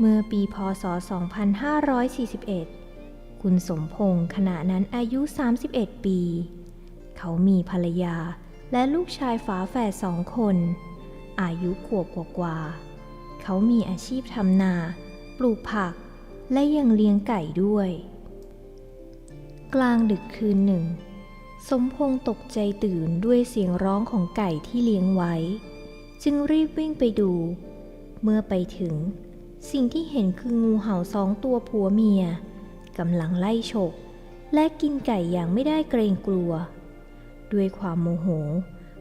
เมื่อปีพศ 2541 คุณสมพงษ์ขณะนั้นอายุ 31 ปี เขามีภรรยาและลูกชายฝาแฝดสองคน อายุขวบกว่า เขามีอาชีพทำนา ปลูกผัก และยังเลี้ยงไก่ด้วย กลางดึกคืนหนึ่ง สมพงษ์ตกใจตื่นด้วยเสียงร้องของไก่ที่เลี้ยงไว้ จึงรีบวิ่งไปดู เมื่อไปถึง สิ่งที่เห็นคืองูเห่าสองตัวผัวเมียกำลังไล่ฉก และกินไก่อย่างไม่ได้เกรงกลัว ด้วยความโมโห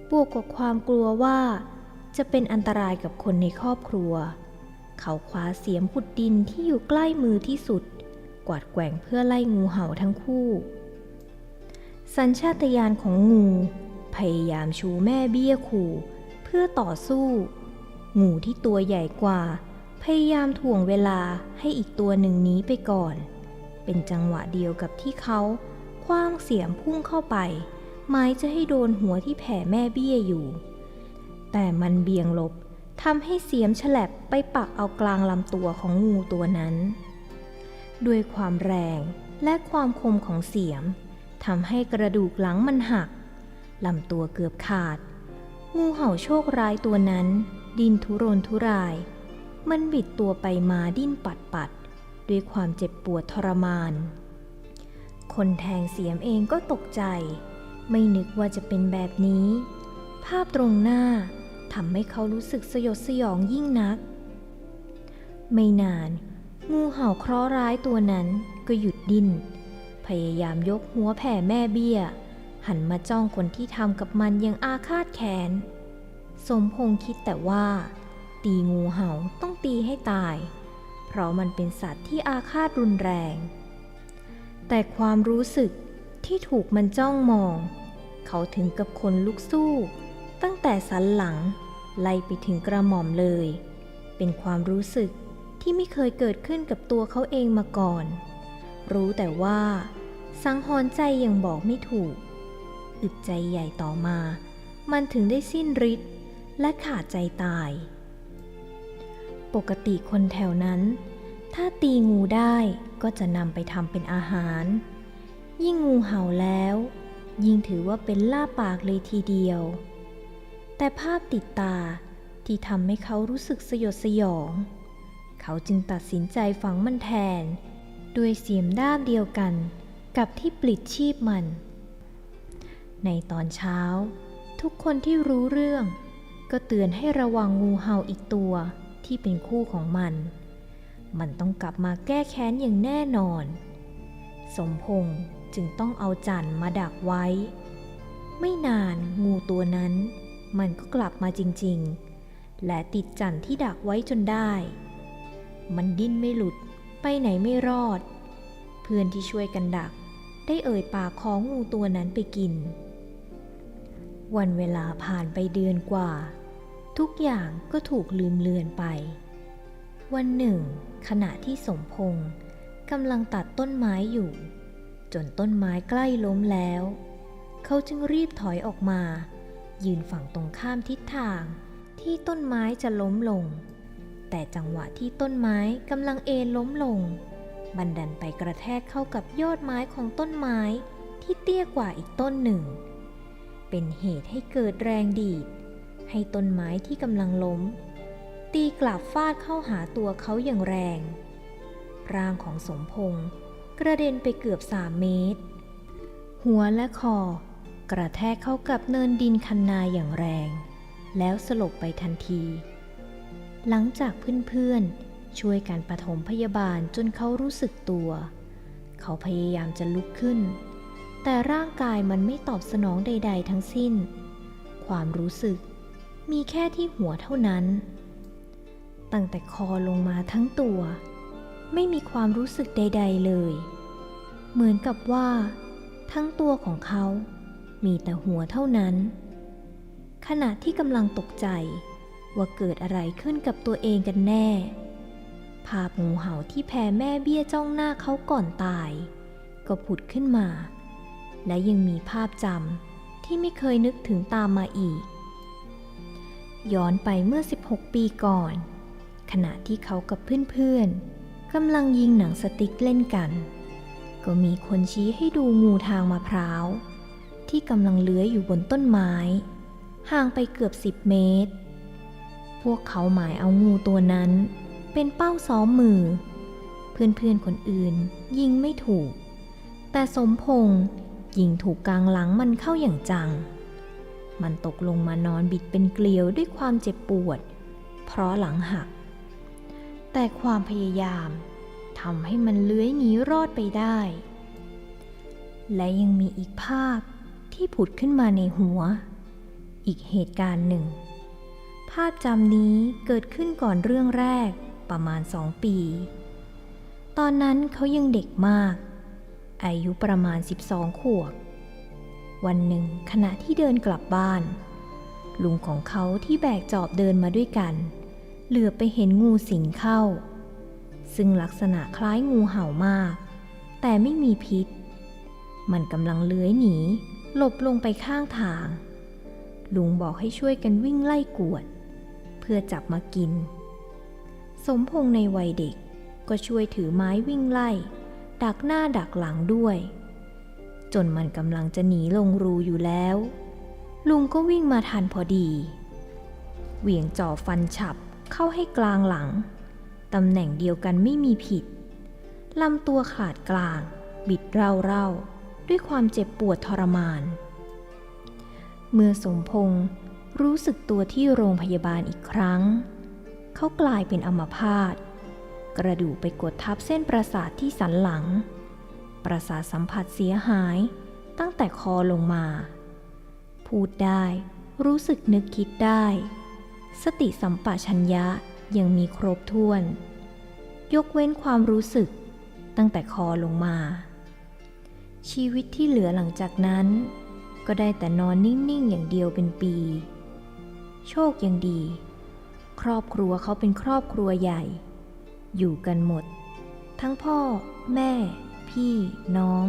บวกกับความกลัวว่า จะเป็นอันตรายกับคนในครอบครัว เขาคว้าเสียมขุดดินที่อยู่ใกล้มือที่สุด กวาดแกว่งเพื่อไล่งูเห่าทั้งคู่ สัญชาตญาณของงู พยายามชูแม่เบี้ยขู่ เพื่อต่อสู้ งูที่ตัวใหญ่กว่า พยายามถ่วงเวลาให้อีกตัวหนึ่งหนีไปก่อน เป็นจังหวะเดียวกับที่เขาคว้างเสียมพุ่งเข้าไปหมายจะให้โดนหัวที่แผ่แม่เบี้ยอยู่ แต่มันเบี่ยงหลบทำให้เสียมฉลับไปปักเอากลางลำตัวของงูตัวนั้น ด้วยความแรงและความคมของเสียมทำให้กระดูกหลังมันหักลำตัวเกือบขาด งูเห่าโชคร้ายตัวนั้น ดินทุรนทุราย มันบิดตัวไปมาดิ้นปัดปัดๆด้วยความเจ็บปวดทรมาน คนแทงเสียมเองก็ตกใจ ไม่นึกว่าจะเป็นแบบนี้ ภาพตรงหน้าทำให้เขารู้สึกสยดสยองยิ่งนัก ไม่นาน งูเห่าเคราะห์ร้ายตัวนั้นก็หยุดดิ้น พยายามยกหัวแผ่แม่เบี้ย หันมาจ้องคนที่ทำกับมันอยังอาฆาตแค้น สมพงษ์คิดแต่ว่า ตีงูเห่าต้องตีให้ตาย เพราะมันเป็นสัตว์ที่อาฆาตรุนแรง แต่ความรู้สึกที่ถูกมันจ้องมอง เขาถึงกับคนลุกสู้ ตั้งแต่สันหลัง ไล่ไปถึงกระหม่อมเลย เป็นความรู้สึกที่ไม่เคยเกิดขึ้นกับตัวเขาเองมาก่อน รู้แต่ว่า สังหรณ์ใจยังบอกไม่ถูก อึดใจใหญ่ต่อมา มันถึงได้สิ้นฤทธิ์และขาดใจตาย ปกติคนแถวนั้น ถ้าตีงูได้ก็จะนำไปทำเป็นอาหาร ยิ่งงูเห่าแล้ว ยิ่งถือว่าเป็นล่าปากเลยทีเดียว แต่ภาพติดตาที่ทำให้เขารู้สึกสยดสยอง เขาจึงตัดสินใจฝังมันแทน ด้วยเสียมด้ามเดียวกันกับที่ปลิดชีพมัน ในตอนเช้า ทุกคนที่รู้เรื่อง ก็เตือนให้ระวังงูเห่าอีกตัว ที่เป็นคู่ของมัน มันต้องกลับมาแก้แค้นอย่างแน่นอน สมพงษ์จึงต้องเอาจันมาดักไว้ ไม่นานงูตัวนั้น มันก็กลับมาจริงๆ และติดจันที่ดักไว้จนได้ มันดิ้นไม่หลุดไปไหนไม่รอด เพื่อนที่ช่วยกันดัก ได้เอ่ยปากของงูตัวนั้นไปกิน วันเวลาผ่านไปเดือนกว่า ทุกอย่างก็ถูกลืมเลือนไป วันหนึ่ง ขณะที่สมพงษ์กำลังตัดต้นไม้อยู่ จนต้นไม้ใกล้ล้มแล้ว เขาจึงรีบถอยออกมา ยืนฝั่งตรงข้ามทิศทางที่ต้นไม้จะล้มลง แต่จังหวะที่ต้นไม้กำลังเอนล้มลง บันดันไปกระแทกเข้ากับยอดไม้ของต้นไม้ที่เตี้ยกว่าอีกต้นหนึ่ง เป็นเหตุให้เกิดแรงดีด ให้ต้นไม้ที่กำลังล้ม ตีกลับฟาดเข้าหาตัวเขาอย่างแรง ร่างของสมพงษ์กระเด็นไปเกือบสามเมตร หัวและคอ กระแทกเข้ากับเนินดินคันนาอย่างแรง แล้วสลบไปทันที หลังจากเพื่อนๆ ช่วยกันปฐมพยาบาลจนเขารู้สึกตัว เขาพยายามจะลุกขึ้น แต่ร่างกายมันไม่ตอบสนองใด ๆ ทั้งสิ้น ความรู้สึก มีแค่ที่หัวเท่านั้น ตั้งแต่คอลงมาทั้งตัว ไม่มีความรู้สึกใด ๆเลย เหมือนกับว่า ทั้งตัวของเขา มีแต่หัวเท่านั้น ขณะที่กำลังตกใจว่าเกิดอะไรขึ้นกับตัวเองกันแน่ ภาพงูเห่าที่แผ่แม่เบี้ยจ้องหน้าเขาก่อนตาย ก็ผุดขึ้นมา และยังมีภาพจำที่ไม่เคยนึกถึงตามมาอีก ย้อนไปเมื่อ 16 ปีก่อน ขณะที่เขากับเพื่อนๆกำลังยิงหนังสติ๊กเล่นกัน ก็มีคนชี้ให้ดูงูทางมะพร้าว ที่กำลังเลื้อยอยู่บนต้นไม้ ห่างไปเกือบสิบเมตร พวกเขาหมายเอางูตัวนั้น เป็นเป้าซ้อมมือ เพื่อนๆคนอื่นยิงไม่ถูก แต่สมพงษ์ยิงถูกกลางหลังมันเข้าอย่างจัง มันตกลงมานอนบิดเป็นเกลียวด้วยความเจ็บปวด เพราะหลังหัก แต่ความพยายามทำให้มันเลื้อยหนีรอดไปได้ และยังมีอีกภาพที่ผุดขึ้นมาในหัว อีกเหตุการณ์หนึ่ง ภาพจำนี้เกิดขึ้นก่อนเรื่องแรกประมาณสองปี ตอนนั้นเขายังเด็กมาก อายุประมาณ 12 ขวบ วันหนึ่งขณะที่เดินกลับบ้าน ลุงของเขาที่แบกจอบเดินมาด้วยกัน เหลือไปเห็นงูสิงเข้า ซึ่งลักษณะคล้ายงูเห่ามาก แต่ไม่มีพิษ มันกำลังเลื้อยหนี หลบลงไปข้างทาง ลุงบอกให้ช่วยกันวิ่งไล่กวด เพื่อจับมากิน สมพงในวัยเด็กก็ช่วยถือไม้วิ่งไล่ ดักหน้าดักหลังด้วย จนมันกำลังจะหนีลงรูอยู่แล้ว ลุงก็วิ่งมาทันพอดี เหวี่ยงจ่อฟันฉับเข้าให้กลางหลัง ตำแหน่งเดียวกันไม่มีผิด ลำตัวขาดกลาง บิดเร่าๆ ด้วยความเจ็บปวดทรมาน เมื่อสมพงษ์รู้สึกตัวที่โรงพยาบาลอีกครั้ง เขากลายเป็นอัมพาตกระดูกไปกดทับเส้นประสาทที่สันหลัง ประสาทสัมผัสเสียหายตั้งแต่คอลงมา พูดได้ รู้สึกนึกคิดได้ สติสัมปชัญญะยังมีครบถ้วน ยกเว้นความรู้สึก ตั้งแต่คอลงมา ชีวิตที่เหลือหลังจากนั้น ก็ได้แต่นอนนิ่ง ๆ อย่างเดียวเป็นปี โชคยังดี ครอบครัวเขาเป็นครอบครัวใหญ่ อยู่กันหมด ทั้งพ่อ แม่ พี่น้อง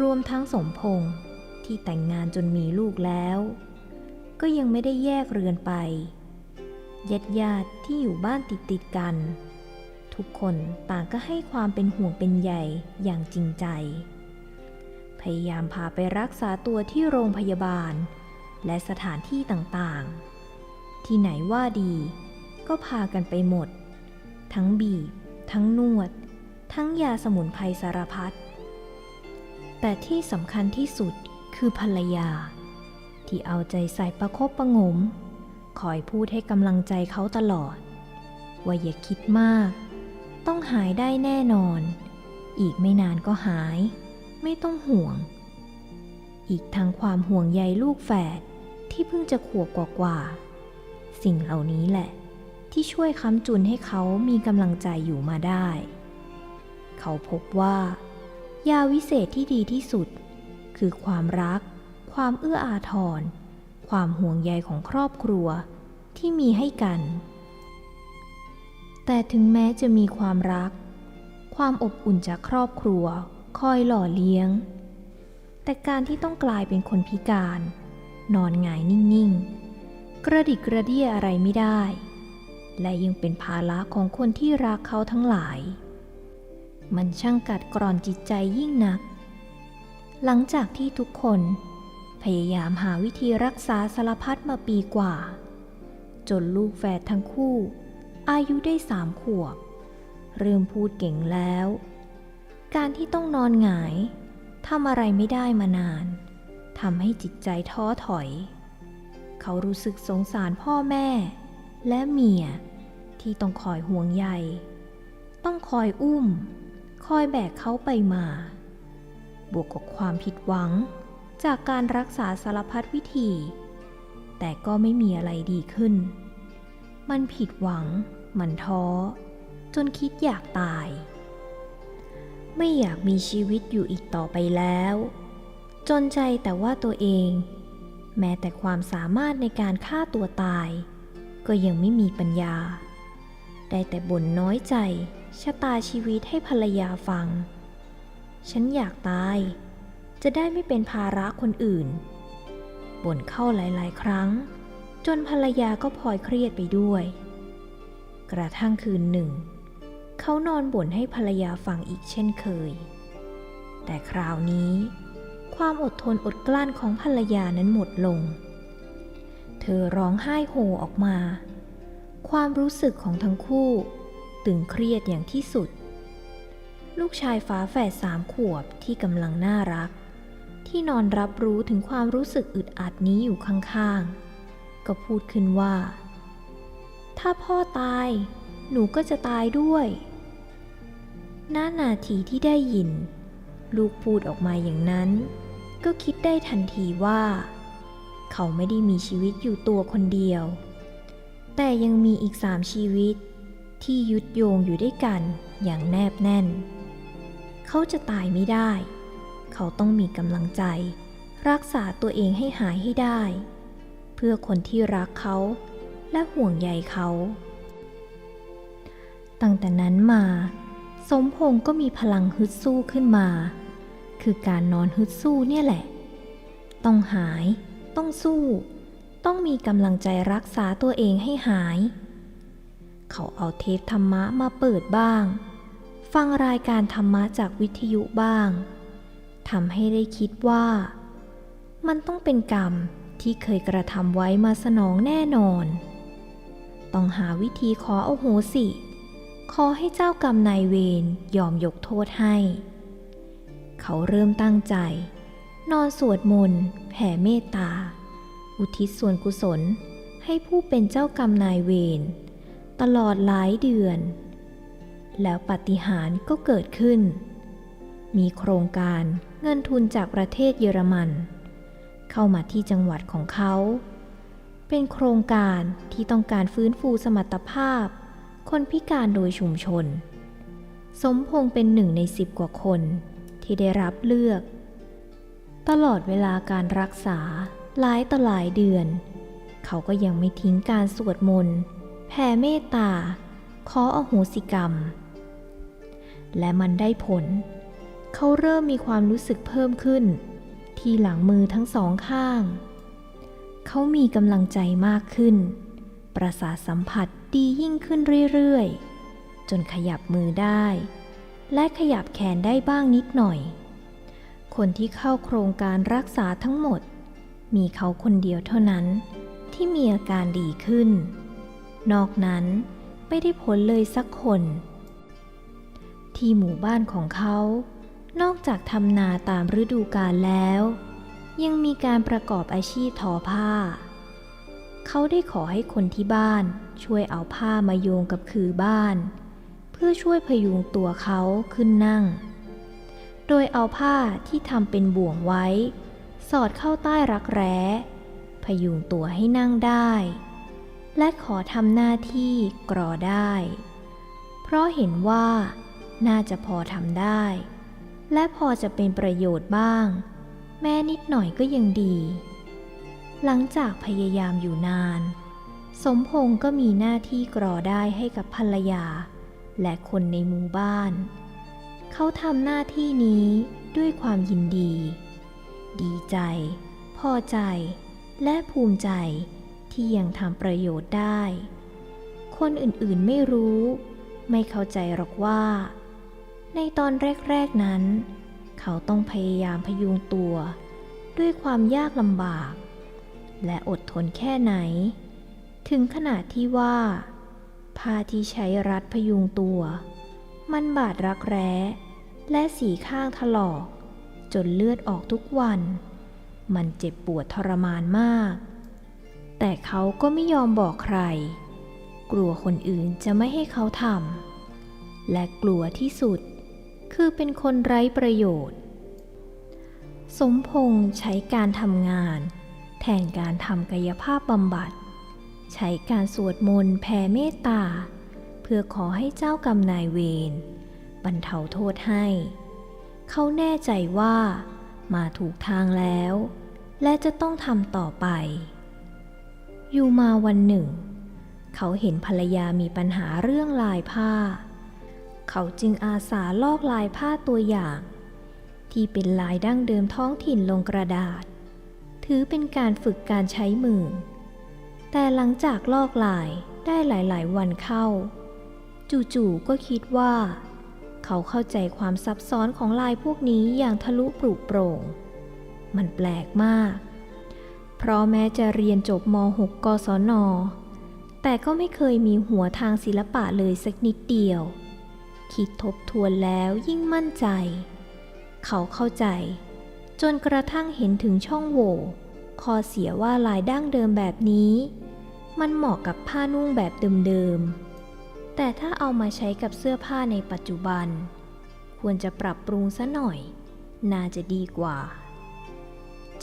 รวมทั้งสมพงษ์ที่แต่งงานจนมีลูกแล้ว ก็ยังไม่ได้แยกเรือนไปญาติญาติที่อยู่บ้านติดติดกัน ทุกคนต่างก็ให้ความเป็นห่วงเป็นใยอย่างจริงใจ พยายามพาไปรักษาตัวที่โรงพยาบาล และสถานที่ต่างๆ ที่ไหนว่าดี ก็พากันไปหมด ทั้งบีบ ทั้งนวด ทั้งยาสมุนไพรสารพัด แต่ที่สำคัญที่สุดคือภรรยา ที่เอาใจใส่ประคบประงม คอยพูดให้กำลังใจเขาตลอด ว่าอย่าคิดมาก ต้องหายได้แน่นอน อีกไม่นานก็หาย ไม่ต้องห่วง อีกทั้งความห่วงใยลูกแฝดที่เพิ่งจะขวบกว่าๆสิ่งเหล่านี้แหละที่ช่วยค้ำจุนให้เขามีกำลังใจอยู่มาได้ เขาพบว่า ยาวิเศษที่ดีที่สุด คือความรัก ความเอื้ออาทร ความห่วงใยของครอบครัวที่มีให้กัน แต่ถึงแม้จะมีความรัก ความอบอุ่นจากครอบครัวคอยหล่อเลี้ยง แต่การที่ต้องกลายเป็นคนพิการ นอนหงายนิ่งๆ กระดิกกระเดี้ยอะไรไม่ได้ และยังเป็นภาระของคนที่รักเขาทั้งหลาย มันช่างกัดกร่อนจิตใจยิ่งหนัก หลังจากที่ทุกคน พยายามหาวิธีรักษาสารพัดมาปีกว่า จนลูกแฝดทั้งคู่ อายุได้สามขวบ เริ่มพูดเก่งแล้ว การที่ต้องนอนหงายทำอะไรไม่ได้มานานทำให้จิตใจท้อถอย เขารู้สึกสงสารพ่อแม่ และเมียที่ต้องคอยห่วงใย ต้องคอยอุ้ม คอยแบกเขาไปมา บวกกับความผิดหวังจากการรักษาสารพัดวิธี แต่ก็ไม่มีอะไรดีขึ้น มันผิดหวัง มันท้อ จนคิดอยากตาย ไม่อยากมีชีวิตอยู่อีกต่อไปแล้ว จนใจแต่ว่าตัวเอง แม้แต่ความสามารถในการฆ่าตัวตาย ก็ยังไม่มีปัญญา ได้แต่บ่นน้อยใจ ชะตาชีวิตให้ภรรยาฟัง ฉันอยากตาย จะได้ไม่เป็นภาระคนอื่น บ่นเข้าหลาย ๆ ครั้ง จนภรรยาก็พลอยเครียดไปด้วย กระทั่งคืนหนึ่ง เขานอนบ่นให้ภรรยาฟังอีกเช่นเคย แต่คราวนี้ ความอดทนอดกลั้นของภรรยานั้นหมดลง เธอร้องไห้โฮออกมา ความรู้สึกของทั้งคู่ ตึงเครียดอย่างที่สุด ลูกชายฝาแฝดสามขวบที่กำลังน่ารัก ที่นอนรับรู้ถึงความรู้สึกอึดอัดนี้อยู่ข้างๆ ก็พูดขึ้นว่า ถ้าพ่อตาย หนูก็จะตายด้วยณนาทีที่ได้ยิน ลูกพูดออกมาอย่างนั้น ก็คิดได้ทันทีว่า เขาไม่ได้มีชีวิตอยู่ตัวคนเดียว แต่ยังมีอีกสามชีวิต ที่ยุดโยงอยู่ด้วยกันอย่างแนบแน่น เขาจะตายไม่ได้ เขาต้องมีกำลังใจ รักษาตัวเองให้หายให้ได้ เพื่อคนที่รักเขาและห่วงใยเขา ตั้งแต่นั้นมา สมพงษ์ก็มีพลังฮึดสู้ขึ้นมา คือการนอนฮึดสู้เนี่ยแหละ ต้องหาย ต้องสู้ ต้องมีกำลังใจรักษาตัวเองให้หาย เขาเอาเทปธรรมะมาเปิดบ้าง ฟังรายการธรรมะจากวิทยุบ้างทำให้ได้คิดว่า มันต้องเป็นกรรมที่เคยกระทำไว้มาสนองแน่นอน ต้องหาวิธีขอเอโหสิ ขอให้เจ้ากรรมนายเวรยอมยกโทษให้ เขาเริ่มตั้งใจ นอนสวดมนต์แผ่เมตตา อุทิศส่วนกุศลให้ผู้เป็นเจ้ากรรมนายเวรตลอดหลายเดือน แล้วปาฏิหาริย์ก็เกิดขึ้น มีโครงการเงินทุนจากประเทศเยอรมัน เข้ามาที่จังหวัดของเขา เป็นโครงการที่ต้องการฟื้นฟูสมรรถภาพ คนพิการโดยชุมชน สมพงษ์เป็นหนึ่งในสิบกว่าคนที่ได้รับเลือก ตลอดเวลาการรักษา หลายต่อหลายเดือน เขาก็ยังไม่ทิ้งการสวดมนต์แผ่เมตตา ขออโหสิกรรม และมันได้ผล เขาเริ่มมีความรู้สึกเพิ่มขึ้น ที่หลังมือทั้งสองข้าง เขามีกำลังใจมากขึ้น ประสาทสัมผัสดียิ่งขึ้นเรื่อยๆ จนขยับมือได้ และขยับแขนได้บ้างนิดหน่อย คนที่เข้าโครงการรักษาทั้งหมด มีเขาคนเดียวเท่านั้นที่มีอาการดีขึ้น นอกนั้นไม่ได้ผลเลยสักคน ที่หมู่บ้านของเขา นอกจากทำนาตามฤดูกาลแล้ว ยังมีการประกอบอาชีพทอผ้า เขาได้ขอให้คนที่บ้านช่วยเอาผ้ามาโยงกับคือบ้าน เพื่อช่วยพยุงตัวเขาขึ้นนั่ง โดยเอาผ้าที่ทำเป็นบ่วงไว้ สอดเข้าใต้รักแร้ พยุงตัวให้นั่งได้ และขอทำหน้าที่กรอได้ เพราะเห็นว่าน่าจะพอทำได้ และพอจะเป็นประโยชน์บ้าง แม้นิดหน่อยก็ยังดี หลังจากพยายามอยู่นาน สมพงษ์ก็มีหน้าที่กรอได้ให้กับภรรยา และคนในหมู่บ้าน เขาทำหน้าที่นี้ด้วยความยินดี ดีใจ พอใจ และภูมิใจที่ยังทำประโยชน์ได้ คนอื่นๆไม่รู้ ไม่เข้าใจหรอกว่า ในตอนแรก ๆนั้น เขาต้องพยายามพยุงตัว ด้วยความยากลำบาก และอดทนแค่ไหน ถึงขนาดที่ว่าผ้าที่ใช้รัดพยุงตัว มันบาดรักแร้ และสีข้างถลอก จนเลือดออกทุกวัน มันเจ็บปวดทรมานมาก แต่เขาก็ไม่ยอมบอกใคร กลัวคนอื่นจะไม่ให้เขาทำ และกลัวที่สุด คือเป็นคนไร้ประโยชน์ สมพงษ์ใช้การทำงาน แทนการทำกายภาพบำบัด ใช้การสวดมนต์แผ่เมตตา เพื่อขอให้เจ้ากรรมนายเวรบรรเทาโทษให้ เขาแน่ใจว่ามาถูกทางแล้ว และจะต้องทำต่อไป อยู่มาวันหนึ่ง เขาเห็นภรรยามีปัญหาเรื่องลายผ้า เขาจึงอาสาลอกลายผ้าตัวอย่าง ที่เป็นลายดั้งเดิมท้องถิ่นลงกระดาษ ถือเป็นการฝึกการใช้มือ แต่หลังจากลอกลายได้หลาย ๆ วันเข้า จู่ๆก็คิดว่า เขาเข้าใจความซับซ้อนของลายพวกนี้อย่างทะลุปรุโปร่ง มันแปลกมาก เพราะแม้จะเรียนจบม .6 กศน แต่ก็ไม่เคยมีหัวทางศิลปะเลยสักนิดเดียว คิดทบทวนแล้วยิ่งมั่นใจ เขาเข้าใจ จนกระทั่งเห็นถึงช่องโหว่ข้อเสียว่าลายดั้งเดิมแบบนี้ มันเหมาะกับผ้านุ่งแบบเดิมๆ แต่ถ้าเอามาใช้กับเสื้อผ้าในปัจจุบัน ควรจะปรับปรุงซะหน่อย น่าจะดีกว่า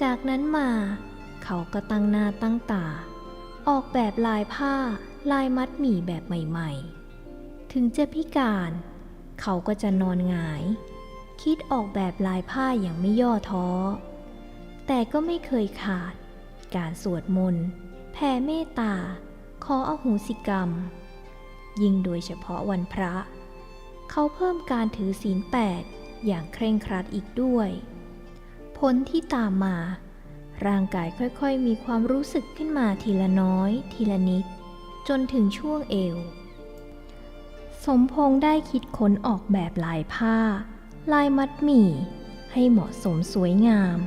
จากนั้นมา เขาก็ตั้งหน้าตั้งตา ออกแบบลายผ้าลายมัดหมี่แบบใหม่ ๆ ถึงจะพิการ เขาก็จะนอนหงาย คิดออกแบบลายผ้าอย่างไม่ย่อท้อ แต่ก็ไม่เคยขาด การสวดมนต์แผ่เมตตา ขออโหสิกรรม ยิ่งโดยเฉพาะวันพระ เขาเพิ่มการถือศีลแปดอย่างเคร่งครัดอีกด้วย ผลที่ตามมา ร่างกายค่อยๆ มีความรู้สึกขึ้นมาทีละน้อย ทีละนิด จนถึงช่วงเอว สมพงษ์ได้คิดค้นออกแบบลายผ้า ลายมัดหมี่ ให้เหมาะสมสวยงาม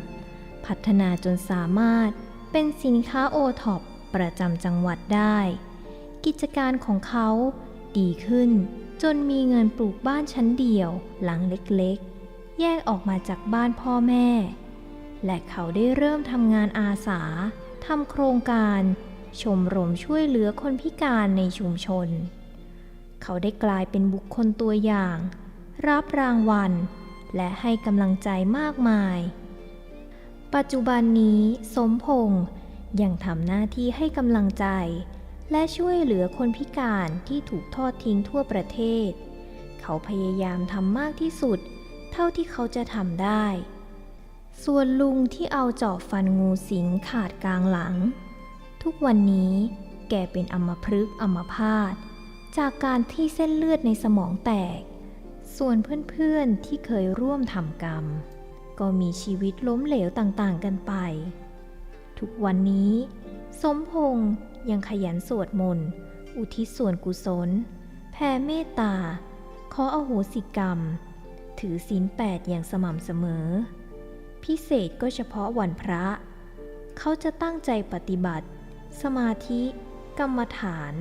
พัฒนาจนสามารถเป็นสินค้าโอท็อปประจำจังหวัดได้ กิจการของเขาดีขึ้นจนมีเงินปลูกบ้านชั้นเดียวหลังเล็กๆ แยกออกมาจากบ้านพ่อแม่ และเขาได้เริ่มทำงานอาสาทำโครงการ ชมรมช่วยเหลือคนพิการในชุมชน เขาได้กลายเป็นบุคคลตัวอย่าง รับรางวัล และให้กำลังใจมากมาย ปัจจุบันนี้สมพงษ์ยังทำหน้าที่ให้กำลังใจ และช่วยเหลือคนพิการที่ถูกทอดทิ้งทั่วประเทศ เขาพยายามทำมากที่สุด เท่าที่เขาจะทำได้ ส่วนลุงที่เอาจอบฟันงูสิงขาดกลางหลัง ทุกวันนี้แกเป็นอัมพฤกษ์อัมพาตจากการที่เส้นเลือดในสมองแตก ส่วนเพื่อนๆที่เคยร่วมทำกรรม ก็มีชีวิตล้มเหลวต่างๆกันไป ทุกวันนี้ สมพงษ์ ยังขยันสวดมนต์ อุทิศส่วนกุศล แผ่เมตตา ขออโหสิกรรม ถือศีลแปดอย่างสม่ำเสมอ พิเศษก็เฉพาะวันพระ เขาจะตั้งใจปฏิบัติ สมาธิ กรรมฐาน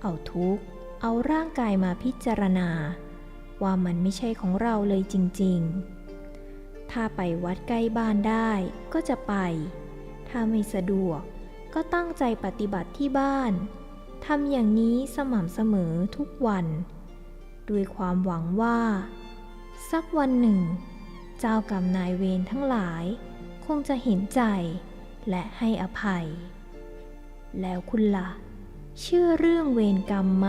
เอาทุกข์ เอาร่างกายมาพิจารณา ว่ามันไม่ใช่ของเราเลยจริง ๆ ถ้าไปวัดใกล้บ้านได้ก็จะไป ถ้าไม่สะดวก ก็ตั้งใจปฏิบัติที่บ้านทำอย่างนี้สม่ำเสมอทุกวัน ด้วยความหวังว่า สักวันหนึ่ง เจ้ากรรมนายเวรทั้งหลาย คงจะเห็นใจและให้อภัย แล้วคุณละ่ะ เชื่อเรื่องเวรกรรมไหม